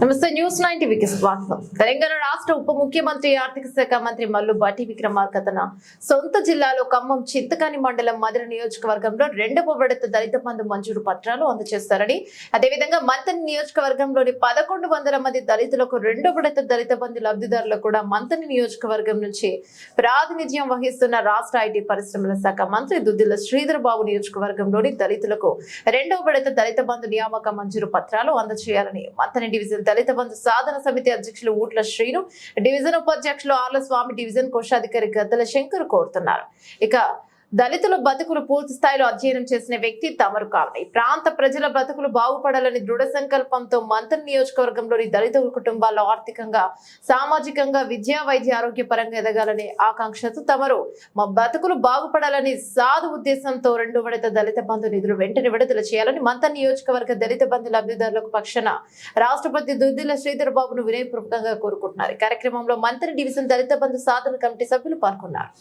నమస్తే news nine టీవీకి స్వాగతం. తెలంగాణ రాష్ట్ర ఉప ముఖ్యమంత్రి ఆర్థిక శాఖ మంత్రి మల్లు బట్టి విక్రమార్క తన సొంత జిల్లాలో ఖమ్మం చింతకాని మండలం మధుర నియోజకవర్గంలో రెండవ విడత దళిత బంధు మంజూరు పత్రాలు అందజేస్తారని అదేవిధంగా మంతని నియోజకవర్గంలోని పదకొండు వందల మంది దళితులకు రెండవ విడత దళిత బంధు లబ్ధిదారులకు కూడా మంతని నియోజకవర్గం నుంచి ప్రాతినిధ్యం వహిస్తున్న రాష్ట్ర ఐటీ పరిశ్రమల శాఖ మంత్రి దుద్దిల శ్రీధర్ బాబు నియోజకవర్గంలోని దళితులకు రెండవ విడత దళిత బంధు నియామక మంజూరు పత్రాలు అందజేయాలని మంతని డివిజన్ దళిత బంధు సాధన సమితి అధ్యక్షులు ఊట్ల శ్రీను డివిజన్ ఉపాధ్యక్షులు ఆర్ల స్వామి డివిజన్ కోశాధికారి గద్దల శంకర్ కోరుతున్నారు. ఇక దళితుల బతుకులు పూర్తి స్థాయిలో అధ్యయనం చేసిన వ్యక్తి తమరు కావాలి ప్రాంత ప్రజల బతుకులు బాగుపడాలని దృఢ సంకల్పంతో మంత్రి నియోజకవర్గంలోని దళిత కుటుంబాల్లో ఆర్థికంగా సామాజికంగా విద్యా వైద్య ఆరోగ్య పరంగా ఎదగాలనే ఆకాంక్షతో తమరు మా బతుకులు బాగుపడాలని సాధు ఉద్దేశంతో రెండు విడత దళిత బంధు నిధులు వెంటనే విడుదల చేయాలని మంత్రి నియోజకవర్గ దళిత బంధు లబ్ధిదారులకు పక్షాన రాష్ట్రపతి దుద్దిల శ్రీధర్ బాబును వినయపూర్వకంగా కోరుకుంటున్నారు. కార్యక్రమంలో మంత్రి డివిజన్ దళిత బంధు సాధన కమిటీ సభ్యులు పాల్గొన్నారు.